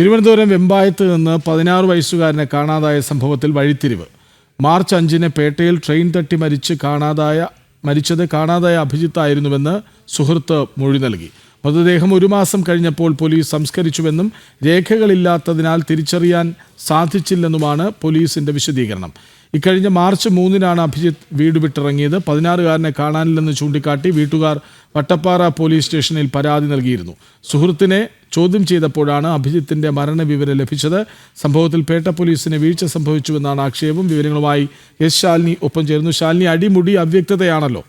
തിരുവനന്തപുരം വെമ്പായത്ത് നിന്ന് പതിനാറ് വയസ്സുകാരനെ കാണാതായ സംഭവത്തിൽ വഴിത്തിരിവ്. മാർച്ച് അഞ്ചിന് പേട്ടയിൽ ട്രെയിൻ തട്ടി മരിച്ച് കാണാതായ മരിച്ചത് കാണാതായ അഭിജിത്തായിരുന്നുവെന്ന് സുഹൃത്ത് മൊഴി നൽകി. മൃതദേഹം ഒരു മാസം കഴിഞ്ഞപ്പോൾ പോലീസ് സംസ്കരിച്ചുവെന്നും രേഖകളില്ലാത്തതിനാൽ തിരിച്ചറിയാൻ സാധിച്ചില്ലെന്നുമാണ് പോലീസിന്റെ വിശദീകരണം. ഇക്കഴിഞ്ഞ മാർച്ച് മൂന്നിനാണ് അഭിജിത്ത് വീട് വിട്ടിറങ്ങിയത്. പതിനാറുകാരനെ കാണാനില്ലെന്ന് ചൂണ്ടിക്കാട്ടി വീട്ടുകാർ വട്ടപ്പാറ പോലീസ് സ്റ്റേഷനിൽ പരാതി നൽകിയിരുന്നു. സുഹൃത്തിനെ ചോദ്യം ചെയ്തപ്പോഴാണ് അഭിജിത്തിന്റെ മരണവിവരം ലഭിച്ചത്. സംഭവത്തിൽ പേട്ട പോലീസിന് വീഴ്ച സംഭവിച്ചുവെന്നാണ് ആക്ഷേപം. വിവരങ്ങളുമായി എസ് ശാലിനി ഒപ്പം ചേർന്നു ശാലിനി അടിമുടി അവ്യക്തതയാണല്ലോ.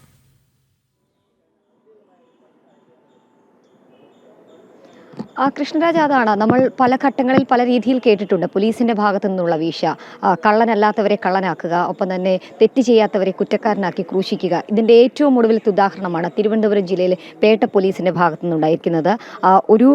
ആ കൃഷ്ണരാജ അതാണ്? നമ്മൾ പല ഘട്ടങ്ങളിൽ പല രീതിയിൽ കേട്ടിട്ടുണ്ട്. പോലീസിന്റെ ഭാഗത്തു നിന്നുള്ള ആ, കള്ളനല്ലാത്തവരെ കള്ളനാക്കുക ഒപ്പം തന്നെ തെറ്റ് ചെയ്യാത്തവരെ കുറ്റക്കാരനാക്കി ക്രൂശിക്കുക. ഇതിന്റെ ഏറ്റവും ഒടുവിലത്തെ ഉദാഹരണമാണ് തിരുവനന്തപുരം ജില്ലയിലെ പേട്ട പോലീസിന്റെ ഭാഗത്തു നിന്നുണ്ടായിരിക്കുന്നത്. ഒരു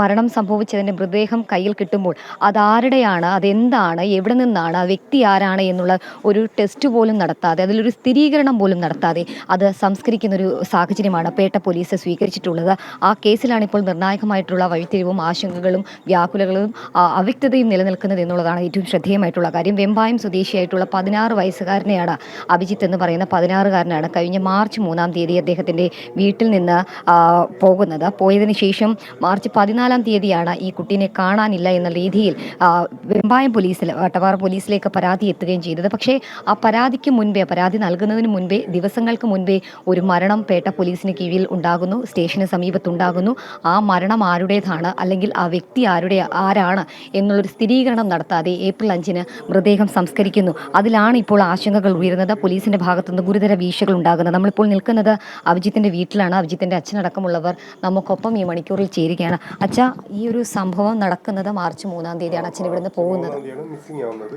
മരണം സംഭവിച്ചതിന്റെ മൃതദേഹം കയ്യിൽ കിട്ടുമ്പോൾ അതാരുടെയാണ് അതെന്താണ് എവിടെ നിന്നാണ് ആ വ്യക്തി ആരാണ് എന്നുള്ള ഒരു ടെസ്റ്റ് പോലും നടത്താതെ അതിലൊരു സ്ഥിരീകരണം പോലും നടത്താതെ അത് സംസ്കരിക്കുന്ന ഒരു സാഹചര്യമാണ് പേട്ട പോലീസ് സ്വീകരിച്ചിട്ടുള്ളത്. ആ കേസിലാണ് ഇപ്പോൾ നിർണായകമായിട്ടുള്ള വഴിത്തിരിവും ആശങ്കകളും വ്യാകുലകളും അവ്യക്തതയും നിലനിൽക്കുന്നത് എന്നുള്ളതാണ് ഏറ്റവും ശ്രദ്ധേയമായിട്ടുള്ള കാര്യം. വെമ്പായം സ്വദേശിയായിട്ടുള്ള പതിനാറ് വയസ്സുകാരനെയാണ് അഭിജിത്ത് എന്ന് പറയുന്ന പതിനാറുകാരനാണ് കഴിഞ്ഞ മാർച്ച് മൂന്നാം തീയതി അദ്ദേഹത്തിന്റെ വീട്ടിൽ നിന്ന് പോകുന്നത്. പോയതിനു ശേഷം മാർച്ച് പതിനാലാം തീയതിയാണ് ഈ കുട്ടീനെ കാണാനില്ല എന്ന രീതിയിൽ വെമ്പായം പോലീസിൽ വട്ടവാറ പോലീസിലേക്ക് പരാതി എത്തുകയും ചെയ്തത്. പക്ഷേ ആ പരാതിക്ക് മുൻപേ പരാതി നൽകുന്നതിന് മുൻപേ ദിവസങ്ങൾക്ക് മുൻപേ ഒരു മരണം പേട്ട പോലീസിന് കീഴിൽ ഉണ്ടാകുന്നു. സ്റ്റേഷന് സമീപത്തുണ്ടാകുന്നു. ആ മരണം ആരുടേതാണ് അല്ലെങ്കിൽ ആ വ്യക്തി ആരുടെ ആരാണ് എന്നുള്ളൊരു സ്ഥിരീകരണം നടത്താതെ ഏപ്രിൽ അഞ്ചിന് മൃതദേഹം സംസ്കരിക്കുന്നു. അതിലാണ് ഇപ്പോൾ ആശങ്കകൾ ഉയരുന്നത്. പോലീസിന്റെ ഭാഗത്തുനിന്ന് ഗുരുതര വീഴ്ചകൾ ഉണ്ടാകുന്നത്. നമ്മളിപ്പോൾ നിൽക്കുന്നത് അഭിജിത്തിന്റെ വീട്ടിലാണ്. അഭിജിത്തിന്റെ അച്ഛനടക്കമുള്ളവർ നമുക്കൊപ്പം ഈ മണിക്കൂറിൽ ചേരുകയാണ്. അച്ഛ ഈ ഒരു സംഭവം നടക്കുന്നത് മാർച്ച് മൂന്നാം തീയതിയാണ് അച്ഛൻ ഇവിടുന്ന് പോകുന്നത്.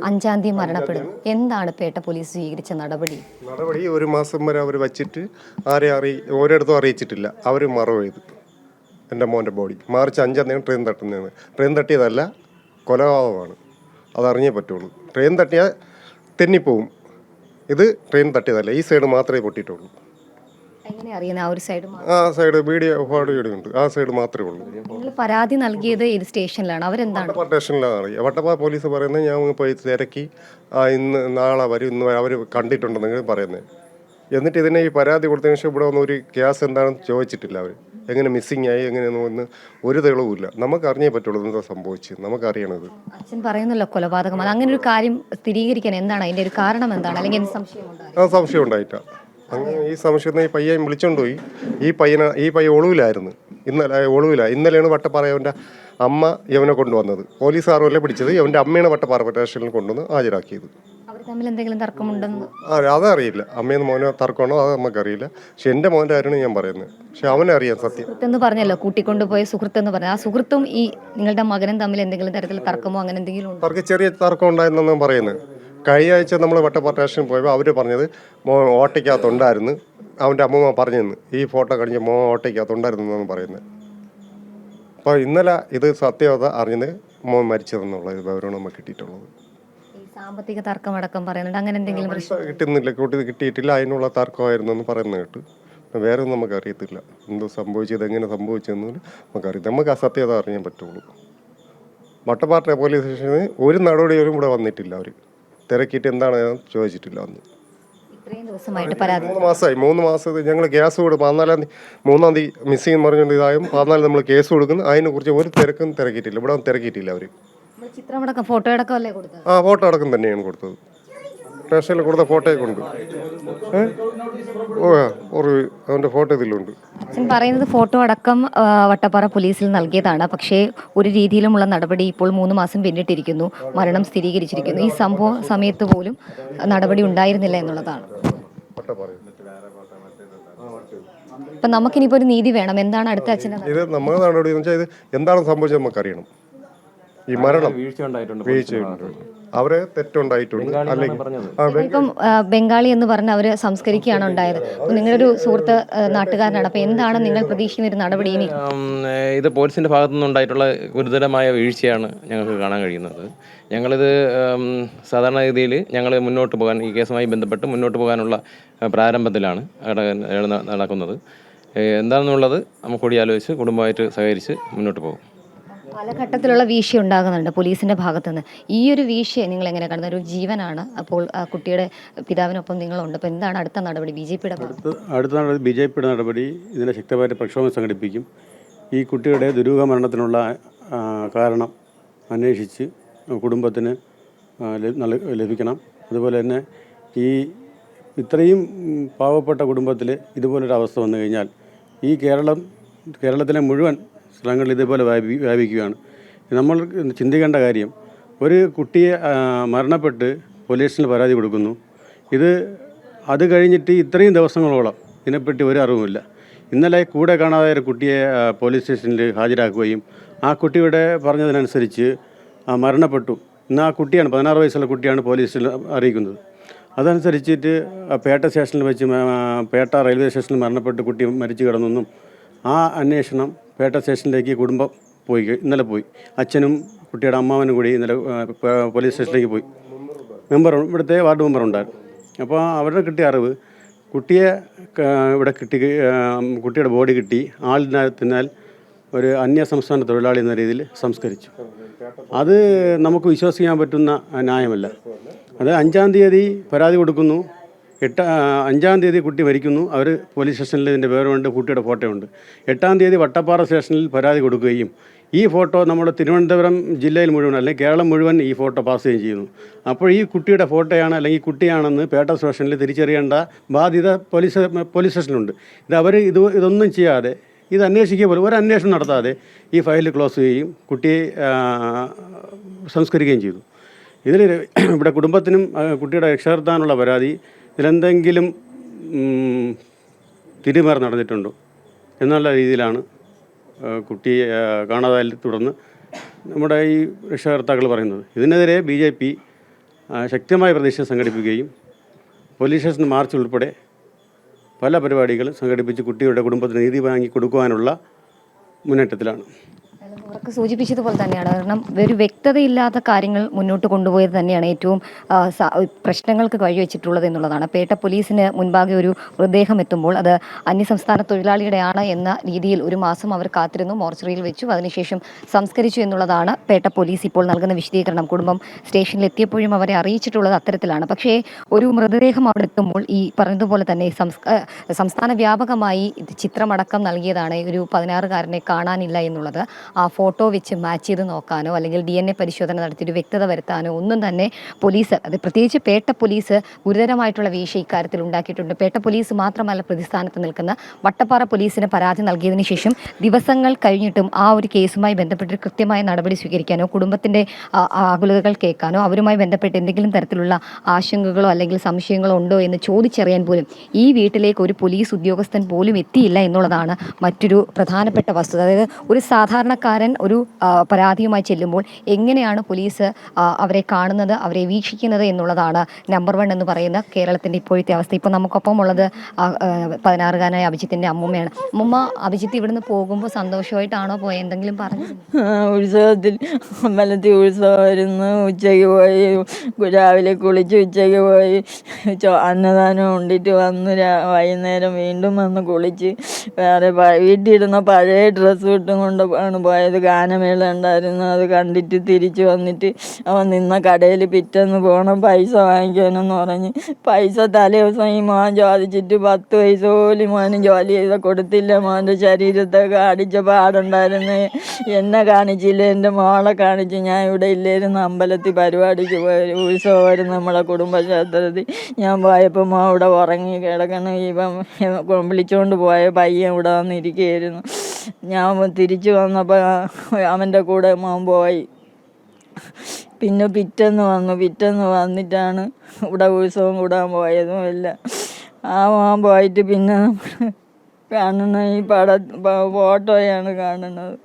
അഞ്ചാം തീയതി മരണപ്പെടും. എന്താണ് പേട്ട പോലീസ് സ്വീകരിച്ച നടപടി? നടപടി ഒരു മാസം വരെ അവർ വച്ചിട്ട് ആരെ അറിയി ഓരോരുത്തും അറിയിച്ചിട്ടില്ല. അവർ മറവ് എന്റെ മോന്റെ ബോഡി. മാർച്ച് അഞ്ചാം തീയതി ട്രെയിൻ തട്ടുന്നതാണ് ട്രെയിൻ തട്ടിയതല്ല കൊലപാതകമാണ്. അതറിഞ്ഞേ പറ്റുള്ളൂ. ട്രെയിൻ തട്ടിയാൽ തെന്നിപ്പോവും. ഇത് ട്രെയിൻ തട്ടിയതല്ല ഈ സൈഡ് മാത്രമേ പൊട്ടിയിട്ടുള്ളൂ. ആ സൈഡ് വീഡിയോ ഒരുപാട് വീഡിയോ ഉണ്ട്. ആ സൈഡ് മാത്രമേ ഉള്ളൂ. പരാതി നൽകിയത് ഏത് സ്റ്റേഷനിലാണ്? അവരെന്താണ്? വട്ടപ്പാറ സ്റ്റേഷനിലാണ്. അറിയാം വട്ടപ്പാ പോലീസ് പറയുന്നത് ഞാൻ പോയി തിരക്കി. ആ ഇന്ന് നാളെ വരും. ഇന്ന് അവർ കണ്ടിട്ടുണ്ടെന്നെങ്കിലും പറയുന്നത്. എന്നിട്ട് ഇതിനെ ഈ പരാതി കൊടുത്തതിന് ശേഷം ഇവിടെ വന്ന് ഒരു ഗ്യാസ് എന്താണെന്ന് ചോദിച്ചിട്ടില്ല അവർ എങ്ങനെ മിസ്സിങ് ആയി എങ്ങനെയെന്ന് ഒന്ന് ഒരു തെളിവുമില്ല നമുക്ക് അറിഞ്ഞേ പറ്റുള്ളൂ എന്താ സംഭവിച്ചത്. നമുക്കറിയണത്. അച്ഛൻ പറയുന്നല്ലോ അത് അങ്ങനെ ഒരു കാര്യം സ്ഥിരീകരിക്കാൻ എന്താണ്? അതിന്റെ ഒരു കാരണം എന്താണ്? അല്ലെങ്കിൽ ആ സംശയം ഉണ്ടായിട്ടാ. അങ്ങനെ ഈ സംശയത്തിന് ഈ പയ്യൻ വിളിച്ചോണ്ട് പോയി. ഈ പയ്യന ഈ പയ്യൻ ഒളിവിലായിരുന്നു. ഇന്നലെ ഒളിവില. ഇന്നലെയാണ് വട്ടപ്പാറ അവന്റെ അമ്മ യവനെ കൊണ്ടുവന്നത്. പോലീസുകാരല്ലേ പിടിച്ചത്? ഇവന്റെ അമ്മയാണ് വട്ടപ്പാറ സ്റ്റേഷനിൽ കൊണ്ടുവന്ന് ഹാജരാക്കിയത്. തമ്മിൽ എന്തെങ്കിലും തർക്കമുണ്ടെന്ന്? ആ അതറിയില്ല. അമ്മയെന്ന് മോനോ തർക്കമാണോ അത് നമുക്കറിയില്ല. പക്ഷെ എന്റെ മോന്റെ കാര്യമാണ് ഞാൻ പറയുന്നത്. പക്ഷെ അവനെ അറിയാം സത്യം. സുഹൃത്തെന്ന് പറഞ്ഞല്ലോ കൂട്ടിക്കൊണ്ടുപോയ സുഹൃത്ത് എന്ന് പറഞ്ഞു. ആ സുഹൃത്തും ഈ നിങ്ങളുടെ മകനും തമ്മിൽ എന്തെങ്കിലും തരത്തിൽ തർക്കമോ അങ്ങനെ എന്തെങ്കിലും ഉണ്ടോ? അവർക്ക് ചെറിയ തർക്കം ഉണ്ടായിരുന്നെന്നാണ് പറയുന്നത്. കഴിഞ്ഞ ആഴ്ച നമ്മൾ വട്ടപ്പാറ സ്റ്റേഷനിൽ പോയപ്പോൾ അവർ പറഞ്ഞത് മോ ഓട്ടയ്ക്കകത്തുണ്ടായിരുന്നു. അവന്റെ അമ്മമ്മ പറഞ്ഞു തന്നു ഈ ഫോട്ടോ കഴിഞ്ഞ് മോ ഓട്ടയ്ക്കകത്തുണ്ടായിരുന്നു എന്നാണ് പറയുന്നത്. അപ്പോൾ ഇന്നലെ ഇത് സത്യവത അറിഞ്ഞത് മോൻ മരിച്ചതെന്നുള്ള ഒരു വിവരമാണ് നമുക്ക് കിട്ടിയിട്ടുള്ളത്. സാമ്പത്തിക തർക്കമടക്കം പറയുന്നുണ്ട്. അങ്ങനെ എന്തെങ്കിലും പൈസ കിട്ടുന്നില്ല. കൂട്ടി കിട്ടിയിട്ടില്ല. അതിനുള്ള തർക്കമായിരുന്നു എന്ന് പറയുന്നത് കേട്ടു. വേറെ ഒന്നും നമുക്ക് അറിയത്തില്ല എന്തോ സംഭവിച്ചത് എങ്ങനെ സംഭവിച്ചതെന്ന് നമുക്കറിയാം നമുക്ക് അസത്യത അറിയാൻ പറ്റുള്ളൂ. വട്ടപ്പാറ പോലീസ് സ്റ്റേഷനിൽ ഒരു നടപടിയും ഇവിടെ വന്നിട്ടില്ല അവർ തിരക്കിയിട്ട് എന്താണ് ചോദിച്ചിട്ടില്ല അന്ന് മൂന്ന് മാസമായി. മൂന്ന് മാസം ഞങ്ങൾ ഗ്യാസ് കൊടുക്കും പതിനാലാം തീയതി മൂന്നാം തീയതി മിസ്സിങ് പറഞ്ഞുകൊണ്ട് ഇതായും പതിനാല് നമ്മൾ കേസ് കൊടുക്കുന്നു. അതിനെക്കുറിച്ച് ഒരു തിരക്കും തിരക്കിയിട്ടില്ല. ഇവിടെ തിരക്കിയിട്ടില്ല അവർ ചിത്രമടക്കം ഫോട്ടോ അല്ലേ കൊടുത്തത്? ആ ഫോട്ടോ അടക്കം തന്നെയാണ് കൊടുത്തത്. സ്റ്റേഷനിൽ കൊടുത്ത ഫോട്ടോയൊക്കെ ഉണ്ട് ഏ? ഓ ഒരു അവന്റെ ഫോട്ടോ ഇതിലുണ്ട്. അച്ഛൻ പറയുന്നത് ഫോട്ടോ അടക്കം ആ, വട്ടപ്പാറ പോലീസിൽ നൽകിയതാണ്. പക്ഷേ ഒരു രീതിയിലുമുള്ള നടപടി ഇപ്പോൾ മൂന്ന് മാസം പിന്നിട്ടിരിക്കുന്നു. മരണം സ്ഥിരീകരിച്ചിരിക്കുന്നു. ഈ സംഭവ സമയത്ത് പോലും നടപടി ഉണ്ടായിരുന്നില്ല എന്നുള്ളതാണ്. ഫോട്ടോ പറയും നമുക്കിനിപ്പോ ഒരു നീതി വേണം. എന്താണ് അടുത്ത അച്ഛന്റെ? ഇത് നമ്മുടെ നടപടി എന്ന് വെച്ചാൽ ഇത് എന്താണ് സംഭവിച്ചത് നമുക്കറിയണം. ഈ മരണം വീഴ്ച ഉണ്ടായിട്ടുണ്ട് വീഴ്ചയുണ്ട് അവരെ തെറ്റുണ്ടായിട്ടുണ്ട്. അല്ലെങ്കിൽ ഇപ്പം ബംഗാളി എന്ന് പറഞ്ഞ അവർ സംസ്കരിക്കുകയാണ് ഉണ്ടായത്. നിങ്ങളൊരു ഒരു സുഹൃത്ത് നാട്ടുകാരനാണ്. അപ്പൊ എന്താണ് നിങ്ങൾ പ്രതീക്ഷിക്കുന്ന ഒരു നടപടി ഇനി? ഇത് പോലീസിന്റെ ഭാഗത്തു നിന്നുണ്ടായിട്ടുള്ള ഗുരുതരമായ വീഴ്ചയാണ് ഞങ്ങൾക്ക് കാണാൻ കഴിയുന്നത്. ഞങ്ങളിത് സാധാരണ രീതിയിൽ ഞങ്ങൾ മുന്നോട്ട് പോകാൻ ഈ കേസുമായി ബന്ധപ്പെട്ട് മുന്നോട്ട് പോകാനുള്ള പ്രാരംഭത്തിലാണ് നടക്കുന്നത്. എന്താണെന്നുള്ളത് നമുക്ക് കൂടി ആലോചിച്ച് കുടുംബമായിട്ട് സഹകരിച്ച് മുന്നോട്ട് പോകും. പല ഘട്ടത്തിലുള്ള വീഴ്ച ഉണ്ടാകുന്നുണ്ട് പോലീസിന്റെ ഭാഗത്തുനിന്ന്. ഈ ഒരു വീഴ്ചയെ നിങ്ങൾ എങ്ങനെ കാണുന്നത് ഒരു ജീവനാണ്. അപ്പോൾ കുട്ടിയുടെ പിതാവിനൊപ്പം നിങ്ങളുണ്ട്. അപ്പോൾ എന്താണ് അടുത്ത നടപടി? ബി ജെ പിയുടെ അടുത്ത നടപടി ബി ജെ പിയുടെ നടപടി ഇതിനെ ശക്തമായിട്ട് പ്രക്ഷോഭം സംഘടിപ്പിക്കും. ഈ കുട്ടിയുടെ ദുരൂഹ മരണത്തിനുള്ള കാരണം അന്വേഷിച്ച് കുടുംബത്തിന് ലഭിക്കണം. അതുപോലെ തന്നെ ഈ ഇത്രയും പാവപ്പെട്ട കുടുംബത്തിൽ ഇതുപോലൊരു അവസ്ഥ വന്നു കഴിഞ്ഞാൽ ഈ കേരളം കേരളത്തിലെ മുഴുവൻ സ്ഥലങ്ങളിൽ ഇതേപോലെ വ്യാപി വ്യാപിക്കുകയാണ്. നമ്മൾ ചിന്തിക്കേണ്ട കാര്യം ഒരു കുട്ടിയെ മരണപ്പെട്ട് പോലീസിന് പരാതി കൊടുക്കുന്നു. ഇത് അത് കഴിഞ്ഞിട്ട് ഇത്രയും ദിവസങ്ങളോളം ഇതിനെപ്പറ്റി ഒരു അറിവുമില്ല. ഇന്നലെ കൂടെ കാണാതെ ഒരു കുട്ടിയെ പോലീസ് സ്റ്റേഷനിൽ ഹാജരാക്കുകയും ആ കുട്ടിയുടെ പറഞ്ഞതിനനുസരിച്ച് മരണപ്പെട്ടു. ഇന്ന് ആ കുട്ടിയാണ് പതിനാറ് വയസ്സുള്ള കുട്ടിയാണ് പോലീസിൽ അറിയിക്കുന്നത്. അതനുസരിച്ചിട്ട് പേട്ട സ്റ്റേഷനിൽ വെച്ച് പേട്ട റെയിൽവേ സ്റ്റേഷനിൽ മരണപ്പെട്ട് കുട്ടി മരിച്ചു കിടന്നെന്നും ആ അന്വേഷണം പേട്ട സ്റ്റേഷനിലേക്ക് കുടുംബം പോയി. ഇന്നലെ പോയി. അച്ഛനും കുട്ടിയുടെ അമ്മാവനും കൂടി ഇന്നലെ പോലീസ് സ്റ്റേഷനിലേക്ക് പോയി. മെമ്പർ ഇവിടുത്തെ വാർഡ് മെമ്പർ ഉണ്ടായിരുന്നു. അപ്പോൾ അവരുടെ കിട്ടിയ അറിവ് കുട്ടിയെ ഇവിടെ കിട്ടി കുട്ടിയുടെ ബോഡി കിട്ടി ആളിനകത്തിനാൽ ഒരു അന്യ സംസ്ഥാന തൊഴിലാളി എന്ന രീതിയിൽ സംസ്കരിച്ചു. അത് നമുക്ക് വിശ്വസിക്കാൻ പറ്റുന്ന ന്യായമല്ല. അത് അഞ്ചാം തീയതി പരാതി കൊടുക്കുന്നു. എട്ട് അഞ്ചാം തീയതി കുട്ടി മരിക്കുന്നു. അവർ പോലീസ് സ്റ്റേഷനിൽ ഇതിന്റെ വിവരമുണ്ട് കുട്ടിയുടെ ഫോട്ടോയുണ്ട്. എട്ടാം തീയതി വട്ടപ്പാറ സ്റ്റേഷനിൽ പരാതി കൊടുക്കുകയും ഈ ഫോട്ടോ നമ്മുടെ തിരുവനന്തപുരം ജില്ലയിൽ മുഴുവൻ അല്ലെങ്കിൽ കേരളം മുഴുവൻ ഈ ഫോട്ടോ പാസ് ചെയ്യുകയും ചെയ്യുന്നു. അപ്പോൾ ഈ കുട്ടിയുടെ ഫോട്ടോയാണ് അല്ലെങ്കിൽ കുട്ടിയാണെന്ന് പേട്ട സ്റ്റേഷനിൽ തിരിച്ചറിയേണ്ട ബാധ്യത പോലീസ് പോലീസ് സ്റ്റേഷനിലുണ്ട്. ഇത് അവർ ഇത് ഇതൊന്നും ചെയ്യാതെ ഇത് അന്വേഷിക്കുക പോലും ഒരു അന്വേഷണം നടത്താതെ ഈ ഫയൽ ക്ലോസ് ചെയ്യുകയും കുട്ടിയെ സംസ്കരിക്കുകയും ചെയ്തു. ഇതിൽ ഇവിടെ കുടുംബത്തിനും കുട്ടിയുടെ രക്ഷകർത്താനുള്ള പരാതി ഇതിലെന്തെങ്കിലും തിരിമറി നടന്നിട്ടുണ്ടോ? എന്നുള്ള രീതിയിലാണ് കുട്ടി ആ, തുടർന്ന് നമ്മുടെ ഈ രക്ഷകർത്താക്കൾ പറയുന്നത്. ഇതിനെതിരെ ബി ജെ പി ശക്തമായ പ്രതിഷേധം സംഘടിപ്പിക്കുകയും പോലീസ് സ്റ്റേഷൻ മാർച്ച് ഉൾപ്പെടെ പല പരിപാടികളും സംഘടിപ്പിച്ച് കുട്ടിയുടെ കുടുംബത്തിന് നീതി വാങ്ങി കൊടുക്കുവാനുള്ള മുന്നേറ്റത്തിലാണ്. ഉറക്കെ സൂചിപ്പിച്ചതുപോലെ തന്നെയാണ്. കാരണം ഒരു വ്യക്തതയില്ലാത്ത കാര്യങ്ങൾ മുന്നോട്ട് കൊണ്ടുപോയത് തന്നെയാണ് ഏറ്റവും പ്രശ്നങ്ങൾക്ക് വഴിവെച്ചിട്ടുള്ളത് എന്നുള്ളതാണ്. പേട്ട പോലീസിന് മുൻപാകെ ഒരു മൃതദേഹം എത്തുമ്പോൾ അത് അന്യസംസ്ഥാന തൊഴിലാളിയുടെയാണ് എന്ന രീതിയിൽ ഒരു മാസം അവർ കാത്തിരുന്നു മോർച്ചറിയിൽ വെച്ചു. അതിനുശേഷം സംസ്കരിച്ചു എന്നുള്ളതാണ് പേട്ട പോലീസ് ഇപ്പോൾ നൽകുന്ന വിശദീകരണം. കുടുംബം സ്റ്റേഷനിൽ എത്തിയപ്പോഴും അവരെ അറിയിച്ചിട്ടുള്ളത് അത്തരത്തിലാണ്. പക്ഷേ ഒരു മൃതദേഹം അവിടെ എത്തുമ്പോൾ ഈ പറഞ്ഞതുപോലെ തന്നെ സംസ്ഥാന വ്യാപകമായി ചിത്രമടക്കം നൽകിയതാണ്. ഒരു പതിനാറുകാരനെ കാണാനില്ല എന്നുള്ളത്. ആ ഫോട്ടോ വെച്ച് മാച്ച് ചെയ്ത് നോക്കാനോ അല്ലെങ്കിൽ ഡി എൻ എ പരിശോധന നടത്തി ഒരു വ്യക്തത വരുത്താനോ ഒന്നും തന്നെ പോലീസ് അത് പ്രത്യേകിച്ച് പേട്ട പോലീസ് ഗുരുതരമായിട്ടുള്ള വീഴ്ച ഇക്കാര്യത്തിൽ ഉണ്ടാക്കിയിട്ടുണ്ട്. പേട്ട പോലീസ് മാത്രമല്ല പ്രതിസ്ഥാനത്ത് നിൽക്കുന്ന വട്ടപ്പാറ പോലീസിന് പരാതി നൽകിയതിനു ശേഷം ദിവസങ്ങൾ കഴിഞ്ഞിട്ടും ആ ഒരു കേസുമായി ബന്ധപ്പെട്ട് കൃത്യമായ നടപടി സ്വീകരിക്കാനോ കുടുംബത്തിന്റെ ആകുലതകൾ കേൾക്കാനോ അവരുമായി ബന്ധപ്പെട്ട് എന്തെങ്കിലും തരത്തിലുള്ള ആശങ്കകളോ അല്ലെങ്കിൽ സംശയങ്ങളോ ഉണ്ടോ എന്ന് ചോദിച്ചറിയാൻ പോലും ഈ വീട്ടിലേക്ക് ഒരു പോലീസ് ഉദ്യോഗസ്ഥൻ പോലും എത്തിയില്ല എന്നുള്ളതാണ് മറ്റൊരു പ്രധാനപ്പെട്ട വസ്തുത. അതായത് ഒരു സാധാരണക്കാരൻ ഒരു പരാതിയുമായി ചെല്ലുമ്പോൾ എങ്ങനെയാണ് പോലീസ് അവരെ കാണുന്നത് അവരെ വീക്ഷിക്കുന്നത് എന്നുള്ളതാണ് നമ്പർ വൺ എന്ന് പറയുന്ന കേരളത്തിന്റെ ഇപ്പോഴത്തെ അവസ്ഥ. ഇപ്പോൾ നമുക്കൊപ്പം ഉള്ളത് പതിനാറുകാരനായ അഭിജിത്തിന്റെ അമ്മൂമ്മയാണ്. അമ്മൂമ്മ അഭിജിത്ത് ഇവിടുന്ന് പോകുമ്പോൾ സന്തോഷമായിട്ടാണോ പോയത് എന്തെങ്കിലും പറഞ്ഞു? ഉത്സവത്തിൽ അമ്പലത്തിൽ ഉത്സവമായിരുന്നു. ഉച്ചയ്ക്ക് പോയി രാവിലെ കുളിച്ച് ഉച്ചയ്ക്ക് പോയി അന്നദാനം ഉണ്ടിട്ട് വന്ന്. വൈകുന്നേരം വീണ്ടും വന്ന് കുളിച്ച് വേറെ വീട്ടിലിരുന്ന പഴയ ഡ്രസ്സ് ഇട്ടും കൊണ്ട് ആണ് പോയത്. ഗാനമേള ഉണ്ടായിരുന്നു അത് കണ്ടിട്ട് തിരിച്ച് വന്നിട്ട് അവൻ നിന്ന കടയിൽ പിറ്റേന്ന് പോകണം പൈസ വാങ്ങിക്കാനെന്ന് പറഞ്ഞ് പൈസ തലേ ദിവസം ഈ മോൻ ചോദിച്ചിട്ട് പത്ത് പൈസ പോലും മോനും ജോലി ചെയ്ത കൊടുത്തില്ല. മോന്റെ ശരീരത്തൊക്കെ അടിച്ച പാടുണ്ടായിരുന്നു. എന്നെ കാണിച്ചില്ല എന്റെ മോളെ കാണിച്ച്. ഞാൻ ഇവിടെ ഇല്ലായിരുന്നു. അമ്പലത്തിൽ പരിപാടിക്ക് പോയി ഉത്സവമായിരുന്നു നമ്മളെ കുടുംബക്ഷേത്രത്തിൽ. ഞാൻ പോയപ്പോൾ മോൻ ഇവിടെ ഉറങ്ങി കിടക്കണം ഇപ്പം വിളിച്ചുകൊണ്ട് പോയ പയ്യൻ ഇവിടെ വന്നിരിക്കുകയായിരുന്നു. ഞാൻ തിരിച്ചു വന്നപ്പോൾ അവന്റെ കൂടെ മാമ്പോയി പോയി. പിന്നെ പിറ്റേന്ന് വന്നു. പിറ്റേന്ന് വന്നിട്ടാണ് ഇവിടെ ഉത്സവം കൂടാൻ പോയതും എല്ലാം ആ മോൻ പോയിട്ട് പിന്നെ കാണുന്ന ഈ പട ഫോട്ടോയാണ് കാണുന്നത്.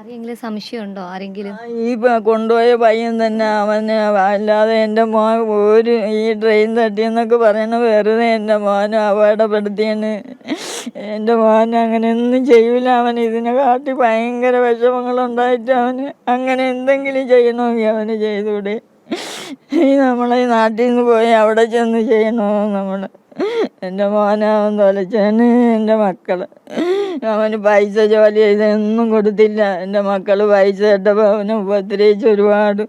ആരെങ്കിലും സംശയമുണ്ടോ? ആരെങ്കിലും? ഈ കൊണ്ടുപോയ പയ്യൻ തന്നെ അവന് അല്ലാതെ എന്റെ മോൻ ഒരു ഈ ട്രെയിൻ തട്ടിയെന്നൊക്കെ പറയണ വെറുതെ എന്റെ മോനെ അപകടപ്പെടുത്തിയെന്ന് എന്റെ മോൻ അങ്ങനെയൊന്നും ചെയ്യൂല. അവൻ ഇതിനെ കാട്ടി ഭയങ്കര വിഷമങ്ങളുണ്ടായിട്ട് അവന് അങ്ങനെ എന്തെങ്കിലും ചെയ്യണമെങ്കിൽ അവന് ചെയ്തൂടെ ഈ നമ്മളെ ഈ നാട്ടിൽ നിന്ന് പോയി അവിടെ ചെന്ന് ചെയ്യണോ നമ്മൾ എന്റെ മോനാവൻ തൊലച്ചാണ് എന്റെ മക്കൾ അവന് പൈസ ജോലി ചെയ്തൊന്നും കൊടുത്തില്ല. എന്റെ മക്കൾ പൈസ ഇട്ടപ്പോൾ അവനെ ഉപദ്രവിച്ച് ഒരുപാട്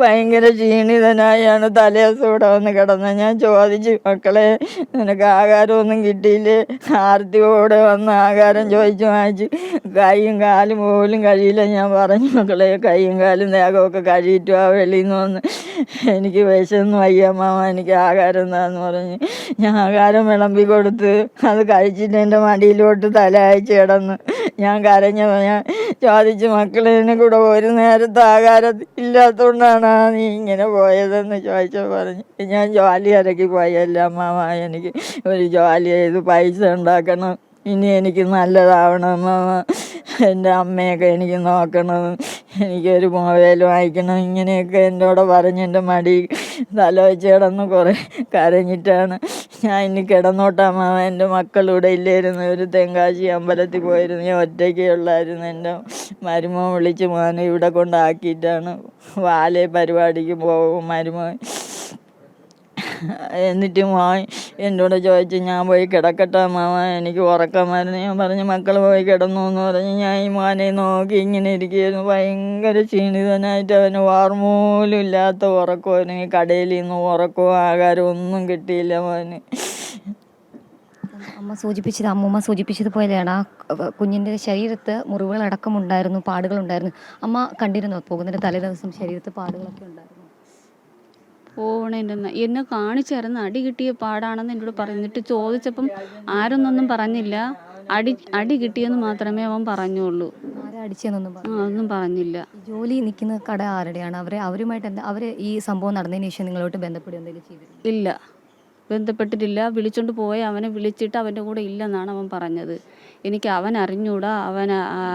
ഭയങ്കര ക്ഷീണിതനായാണ്. തലേസൂടെ വന്ന് കിടന്നത് ഞാൻ ചോദിച്ചു മക്കളെ നിനക്ക് ആഹാരമൊന്നും കിട്ടിയില്ലേ? ആർത്തിയോടെ വന്ന് ആഹാരം ചോദിച്ചു വാങ്ങിച്ചു. കൈയും കാലും പോലും കഴിയില്ല. ഞാൻ പറഞ്ഞു മക്കളെ കൈയും കാലും ദേഹമൊക്കെ കഴിയിട്ടു ആ വെളിയിൽ നിന്ന് വന്ന്. എനിക്ക് വിശന്ന് വയ്യമ്മ എനിക്ക് ആഹാരം എന്താന്ന് പറഞ്ഞ്. ഞാൻ ആഹാരം വിളമ്പി കൊടുത്ത് അത് കഴിച്ചിട്ട് എന്റെ മടിയിലോട്ട് തല അയച്ച് കിടന്ന് ഞാൻ കരഞ്ഞ ഞാൻ ചോദിച്ചു മക്കളെ കൂടെ ഒരു നേരത്തെ ആഹാരം ഇല്ലാത്തതുകൊണ്ടാണ് നീ ഇങ്ങനെ പോയതെന്ന് ചോദിച്ചു പറഞ്ഞു. ഞാൻ ജോലി ഇറക്കി പോയല്ല അമ്മാമ എനിക്ക് ഒരു ജോലി ചെയ്ത് പൈസ ഉണ്ടാക്കണം. ഇനി എനിക്ക് നല്ലതാവണം അമ്മാമ എന്റെ അമ്മയൊക്കെ എനിക്ക് നോക്കണം. എനിക്കൊരു മൊബൈൽ വാങ്ങിക്കണം. ഇങ്ങനെയൊക്കെ എന്നോട് പറഞ്ഞ് എന്റെ മടി തല വെച്ച് കിടന്ന് കുറേ കരഞ്ഞിട്ടാണ് ഞാൻ ഇനി കിടന്നോട്ടാ മാമ എന്റെ മക്കളിവിടെ ഇല്ലായിരുന്നു. ഒരു തെങ്കാശി അമ്പലത്തിൽ പോയിരുന്നു. ഞാൻ ഒറ്റയ്ക്കേ ഉള്ളായിരുന്നു. എന്റെ മരുമോൻ വിളിച്ച് മോനെ ഇവിടെ കൊണ്ടാക്കിയിട്ടാണ് വാലേ പരിപാടിക്ക് പോകും മരുമോൻ. എന്നിട്ട് മോൻ എന്നോട് ചോദിച്ചു ഞാൻ പോയി കിടക്കട്ടെ മാമ എനിക്ക് ഉറക്കമായിരുന്നു. ഞാൻ പറഞ്ഞു മക്കൾ പോയി കിടന്നു എന്ന് പറഞ്ഞ്. ഞാൻ ഈ മോനെ നോക്കി ഇങ്ങനെ ഇരിക്കുകയായിരുന്നു. ഭയങ്കര ക്ഷീണിതനായിട്ട് അവന് വാർമൂലും ഇല്ലാത്ത ഉറക്കമായിരുന്നു ഈ കടയിൽ നിന്ന് ഉറക്കവും ആഹാരവും ഒന്നും കിട്ടിയില്ല മോന്. അമ്മ സൂചിപ്പിച്ചത് അമ്മൂമ്മ സൂചിപ്പിച്ചതുപോലെയാണ്. ആ കുഞ്ഞിന്റെ ശരീരത്ത് മുറിവുകൾ ഉണ്ടായിരുന്നു അമ്മ കണ്ടിരുന്നോ? പോകുന്നതിന്റെ തലേ ദിവസം ശരീരത്ത് പാടുകളൊക്കെ ഉണ്ടായിരുന്നു. പോണേന്റെ എന്നെ കാണിച്ചായിരുന്നു അടി കിട്ടിയ പാടാണെന്ന് എന്നോട് പറഞ്ഞിട്ട് ചോദിച്ചപ്പം ആരൊന്നൊന്നും പറഞ്ഞില്ല. അടി അടി കിട്ടിയെന്ന് മാത്രമേ അവൻ പറഞ്ഞുള്ളൂ. അടിച്ചെന്നൊന്നും ഒന്നും പറഞ്ഞില്ല. ജോലി നിൽക്കുന്ന കട ആരുടെയാണ്? അവരെ അവരുമായിട്ട് എന്താ അവരെ ഈ സംഭവം നടന്നതിന് ശേഷം നിങ്ങളോട്ട് ബന്ധപ്പെടുക എന്തെങ്കിലും ചെയ്തിരുന്നു? ഇല്ല. ബന്ധപ്പെട്ടിട്ടില്ല. വിളിച്ചോണ്ട് പോയ. അവനെ വിളിച്ചിട്ട് അവന്റെ കൂടെ ഇല്ലെന്നാണ് അവൻ പറഞ്ഞത്. എനിക്ക് അവൻ അറിഞ്ഞൂടാ അവൻ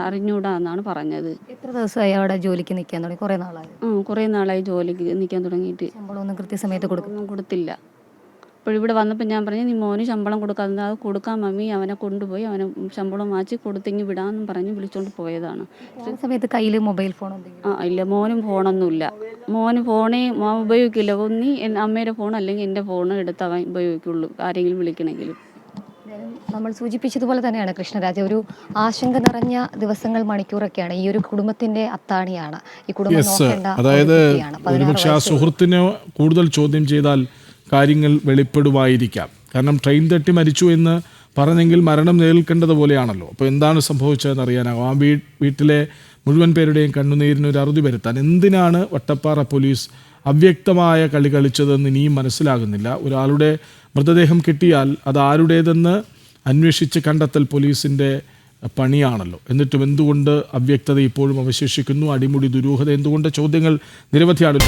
അറിഞ്ഞൂടാ എന്നാണ് പറഞ്ഞത്. എത്ര ദിവസമായി അവിടെ ജോലിക്ക് നിൽക്കാൻ തുടങ്ങി? കുറേ നാളായി? ആ കുറേ നാളായി ജോലിക്ക് നിൽക്കാൻ തുടങ്ങിയിട്ട്. ശമ്പളമൊന്നും കൃത്യസമയത്ത് കൊടുക്കും ഒന്നും കൊടുത്തില്ല. അപ്പോൾ ഇവിടെ വന്നപ്പോൾ ഞാൻ പറഞ്ഞു നീ മോന് ശമ്പളം കൊടുക്കാതെ അത് കൊടുക്കാൻ മമ്മി അവനെ കൊണ്ടുപോയി അവനെ ശമ്പളം വാങ്ങിച്ച് കൊടുത്തെങ്കിൽ വിടാമെന്നും പറഞ്ഞ് വിളിച്ചുകൊണ്ട് പോയതാണ്. സമയത്ത് കയ്യിൽ മൊബൈൽ ഫോൺ ആ ഇല്ല മോനും ഫോണൊന്നുമില്ല. മോന് ഫോണേ മോൻ ഉപയോഗിക്കില്ല. ഒന്നി അമ്മയുടെ ഫോൺ അല്ലെങ്കിൽ എന്റെ ഫോൺ എടുത്ത് അവൻ ഉപയോഗിക്കുള്ളൂ ആരെങ്കിലും വിളിക്കണമെങ്കിലും. നമ്മൾ സൂചിപ്പിച്ചതുപോലെ തന്നെയാണ് കൃഷ്ണരാജ. ഒരു ആശങ്ക നിറഞ്ഞ ദിവസങ്ങൾ മണിക്കൂറൊക്കെയാണ് ഈ ഒരു കുടുംബത്തിന്റെ അത്താണിയാണ്. ഈ കുടുംബം അതായത്. ഒരുപക്ഷെ ആ സുഹൃത്തിനെ കൂടുതൽ ചോദ്യം ചെയ്താൽ കാര്യങ്ങൾ വെളിപ്പെടുമായിരിക്കാം കാരണം ട്രെയിൻ തട്ടി മരിച്ചു എന്ന് പറഞ്ഞെങ്കിൽ മരണം നേരിൽക്കേണ്ടതുപോലെയാണല്ലോ അപ്പോൾ എന്താണ് സംഭവിച്ചതെന്ന് അറിയാനാകും. ആ വീട്ടിലെ മുഴുവൻ പേരുടെയും കണ്ണുനീരിന് ഒരു അറുതി വരുത്താൻ എന്തിനാണ് വട്ടപ്പാറ പോലീസ് അവ്യക്തമായ കളി കളിച്ചതെന്ന് ഇനിയും മനസ്സിലാകുന്നില്ല. ഒരാളുടെ മൃതദേഹം കിട്ടിയാൽ അത് ആരുടേതെന്ന് അന്വേഷിച്ച് കണ്ടെത്തൽ പോലീസിന്റെ പണിയാണല്ലോ. എന്നിട്ടും എന്തുകൊണ്ട് അവ്യക്തത ഇപ്പോഴും അവശേഷിക്കുന്നു? അടിമുടി ദുരൂഹത എന്തുകൊണ്ട്? ചോദ്യങ്ങൾ നിരവധിയാണ്